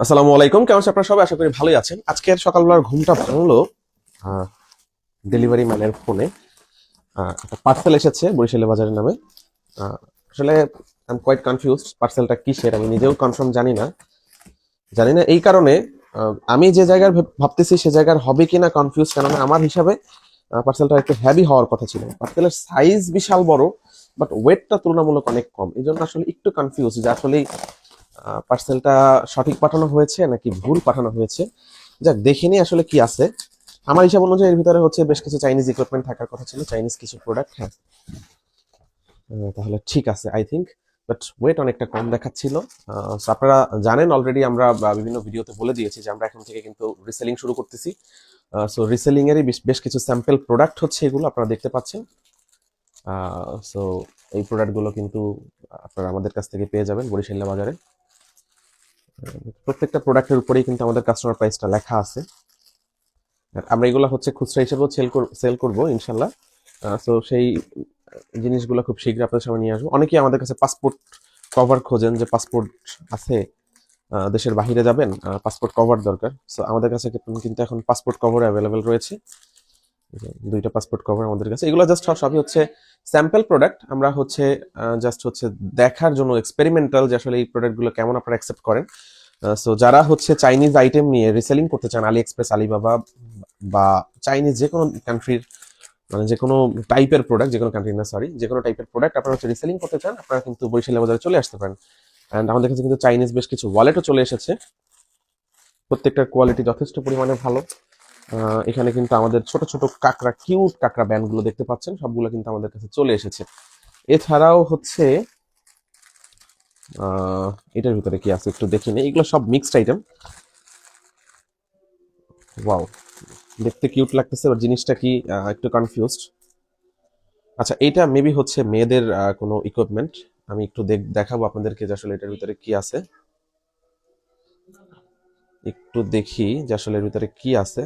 আসসালামু আলাইকুম, কেমন আপনারা সবাই? আশা করি ভালোই আছেন। আজকের সকালবেলার ঘুমটা ভাঙলো ডেলিভারি ম্যানের ফোনে একটা পার্সেল এসেছে বরিশালে বাজারের নামে। আসলে আই এম কোয়াইট কনফিউজড পার্সেলটা কিসের, আমি নিজেও কনফার্ম জানি না। জানি না, এই কারণে আমি যে জায়গার ভেব- ভাবতেছি সে জায়গার হবে কিনা কনফিউজ কেননা আমার হিসাবে পার্সেলটা একটু হ্যাভি হওয়ার কথা ছিল। পার্সেলের সাইজ বিশাল বড় বাট ওয়েটটা তুলনামূলক অনেক কম। এই জন্য আসলে একটু কনফিউজ যে আসলে পার্সেলটা সঠিক পাঠানো হয়েছে নাকি ভুল পাঠানো হয়েছে? যাক, দেখে দেখিনি আসলে কি আছে। আমার হিসাব অনুযায়ী এর ভিতরে হচ্ছে বেশ কিছু চাইনিজ ইকুইপমেন্ট থাকার কথা ছিল চাইনিজ কিছু প্রোডাক্ট হ্যাঁ। তাহলে ঠিক আছে আই থিঙ্ক বাট ওয়েট অনেকটা কম দেখাচ্ছিল। আপনারা জানেন অলরেডি আমরা বিভিন্ন ভিডিওতে বলে দিয়েছি যে আমরা এখন থেকে কিন্তু রিসেলিং শুরু করতেছি। সো রিসেলিং এরই বেশ- বেশ কিছু স্যাম্পল প্রোডাক্ট হচ্ছে এগুলো, আপনারা দেখতে পাচ্ছেন। সো এই প্রোডাক্টগুলো কিন্তু আপনারা আমাদের কাছ থেকে পেয়ে যাবেন বরিশাল্লা বাজারে। প্রত্যেকটা প্রোডাক্টের উপরেই কিন্তু আমাদের কাস্টমার প্রাইসটা লেখা আছে। আমরা এগুলো হচ্ছে খুচরা হিসেবেও সেল সেল করব, ইনশাল্লাহ। তো সেই জিনিসগুলো খুব শীঘ্রই আপনাদের সামনে নিয়ে আসব। অনেকেই আমাদের কাছে পাসপোর্ট কভার খোঁজেন যে পাসপোর্ট আছে দেশের বাইরে যাবেন পাসপোর্ট কভার দরকার। সো আমাদের কাছে কিন্তু- এখন পাসপোর্ট কভার অ্যাভেলেবেল রয়েছে। দুইটা পাসপোর্ট কভার আমাদের কাছে। এগুলো জাস্ট সবই হচ্ছে স্যাম্পল প্রোডাক্ট আমরা হচ্ছে জাস্ট হচ্ছে দেখার জন্য এক্সপেরিমেন্টাল যে আসলে এই প্রোডাক্টগুলো কেমন আপনারা অ্যাকসেপ্ট করেন। সো যারা হচ্ছে চাইনিজ আইটেম নিয়ে রিসেলিং করতে চান আলি এক্সপ্রেস আলিবাবা বা চাইনিজ যে কোনো কান্ট্রির মানে যে কোনো টাইপের প্রোডাক্ট যে কোনো কান্ট্রি না সরি যে কোনো টাইপের প্রোডাক্ট আপনারা হচ্ছে রিসেলিং করতে চান, আপনারা কিন্তু বরিশাল বাজারে চলে আসতে পারেন। অ্যান্ড আমাদের কাছে কিন্তু চাইনিজ বেশ কিছু ওয়ালেটও চলে এসেছে। প্রত্যেকটার কোয়ালিটি যথেষ্ট পরিমাণে ভালো। এখানে কিন্তু আমাদের ছোট ছোট কাকড়া কিউট কাকড়া ব্যান্ডগুলো দেখতে পাচ্ছেন, সবগুলো কিন্তু আমাদের কাছে চলে এসেছে। এছাড়াও হচ্ছে এটার ভিতরে কি আছে একটু দেখি নিই। এগুলো সব মিক্সড আইটেম ওয়াও দেখতে কিউট লাগতেছে বাট জিনিসটা কি একটু কনফিউজড আচ্ছা এটা মেবি হচ্ছে মেয়েদের কোনো ইকুইপমেন্ট আমি একটু দেখ- দেখাবো আপনাদেরকে যে আসলে এটার ভিতরে কি আছে। একটু দেখি যে আসলে এর ভিতরে কি আছে।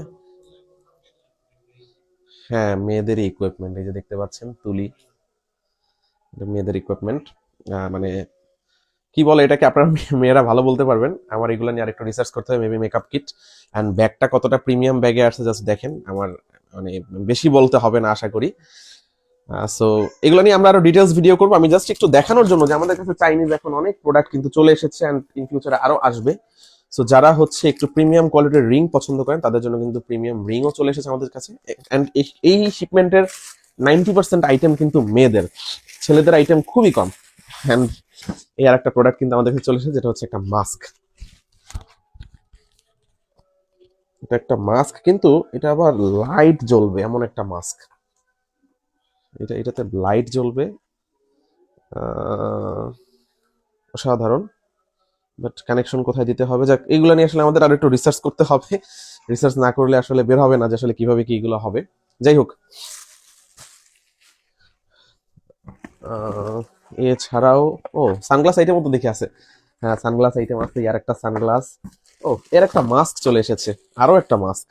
হ্যাঁ মেয়েদের ইকুইপমেন্ট এই যে দেখতে পাচ্ছেন, তুলি মেয়েদের ইকুইপমেন্ট মানে কি বলে এটাকে, আপনার মেয়েরা ভালো বলতে পারবেন। আমার এগুলো নিয়ে আরেকটু রিসার্চ করতে হবে মেবি মেকআপ কিট অ্যান্ড ব্যাগটা কতটা প্রিমিয়াম ব্যাগে আসছে জাস্ট দেখেন। আমার মানে বেশি বলতে হবে না, আশা করি। সো এগুলো নিয়ে আমরা আরও ডিটেলস ভিডিও করব। আমি জাস্ট একটু দেখানোর জন্য যে আমাদের কাছে চাইনিজ এখন অনেক প্রোডাক্ট কিন্তু চলে এসেছে অ্যান্ড ইন ফিউচারে আরও আসবে। সো যারা হচ্ছে একটু প্রিমিয়াম কোয়ালিটির রিং পছন্দ করেন, তাদের জন্য কিন্তু প্রিমিয়াম রিংও চলে এসেছে আমাদের কাছে। অ্যান্ড এই শিপমেন্টের নাইনটি পার্সেন্ট আইটেম কিন্তু মেয়েদের। ছেলেদের আইটেম খুবই কম। অ্যান্ড এই আর একটা প্রোডাক্ট কিন্তু আমাদের কাছে চলে এসেছে, যেটা হচ্ছে একটা মাস্ক এটা একটা মাস্ক কিন্তু এটা আবার লাইট জ্বলবে, এমন একটা মাস্ক এটা, এটাতে লাইট জ্বলবে। অসাধারণ। বাট কানেকশন কোথায় দিতে হবে? যাক, এগুলো নিয়ে আসলে আমাদের আরও একটু রিসার্চ করতে হবে। রিসার্চ না করলে আসলে বের হবে না যে আসলে কীভাবে কি এগুলো হবে। যাই হোক। এছাড়াও, ও সানগ্লাস আইটেমও তো দেখে আছে। হ্যাঁ সানগ্লাস আইটেম আছে আর একটা সানগ্লাস ও, এর একটা মাস্ক চলে এসেছে, আরও একটা মাস্ক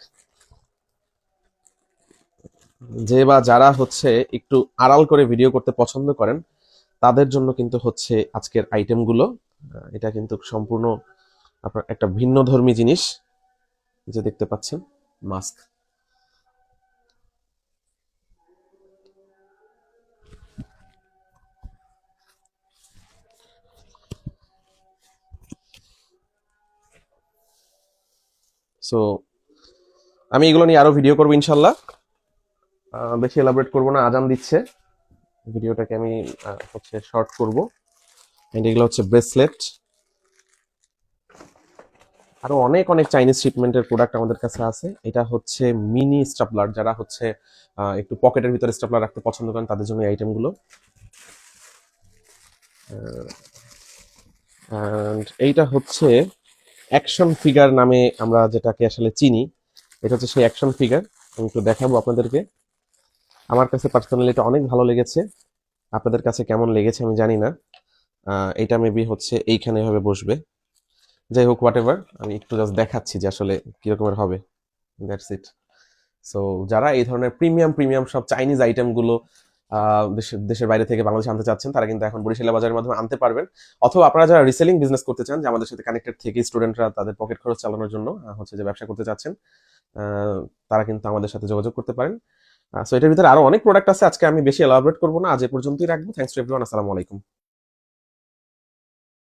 যে বা যারা হচ্ছে একটু আড়াল করে ভিডিও করতে পছন্দ করেন, তাদের জন্য কিন্তু হচ্ছে আজকের আইটেমগুলো এটা কিন্তু সম্পূর্ণ আপনার একটা ভিন্ন ধর্মী জিনিস যে দেখতে পাচ্ছেন, মাস্ক। সো আমি এগুলো নিয়ে আরও ভিডিও করব ইনশাল্লাহ। বেশি এলাবোরেট করব না, আজান দিচ্ছে। ভিডিওটাকে আমি হচ্ছে শর্ট করব। এন্ড এগুলো হচ্ছে ব্রেসলেট আরও অনেক অনেক চাইনিজ শিপমেন্টের প্রোডাক্ট আমাদের কাছে আছে। এটা হচ্ছে মিনি স্টাপলার যারা হচ্ছে একটু পকেটের ভিতরে স্টাপলার রাখতে পছন্দ করেন, তাদের জন্য এই আইটেমগুলো অ্যান্ড এইটা হচ্ছে অ্যাকশন ফিগার নামে আমরা যেটাকে আসলে চিনি। এটা হচ্ছে সেই অ্যাকশন ফিগার আমি একটু দেখাবো আপনাদেরকে। আমার কাছে পার্সোনালি এটা অনেক ভালো লেগেছে। আপনাদের কাছে কেমন লেগেছে আমি জানি না। এটা মেবি হচ্ছে এইখানে এভাবে বসবে। যাই হোক হোয়াট এভার আমি একটু জাস্ট দেখাচ্ছি যে আসলে কিরকমের হবে। দ্যাটস ইট সো যারা এই ধরনের প্রিমিয়াম প্রিমিয়াম সব চাইনিজ আইটেমগুলো দেশের দেশের বাইরে থেকে বাংলাদেশে আনতে চাচ্ছেন, তারা কিন্তু এখন বরিশালা বাজারের মাধ্যমে আনতে পারবেন। অথবা আপনারা যারা রিসেলিং বিজনেস করতে চান, যে আমাদের সাথে কানেক্টেড থেকে স্টুডেন্টরা তাদের পকেট খরচ চালানোর জন্য হচ্ছে যে ব্যবসা করতে চাচ্ছেন তারা কিন্তু আমাদের সাথে যোগাযোগ করতে পারেন। সো এটার ভিতরে আরও অনেক প্রোডাক্ট আছে, আজকে আমি বেশি এলাবোরেট করব না, আজ এ পর্যন্তই রাখব। থ্যাংকস টু এভরিওয়ান আসসালামু আলাইকুম।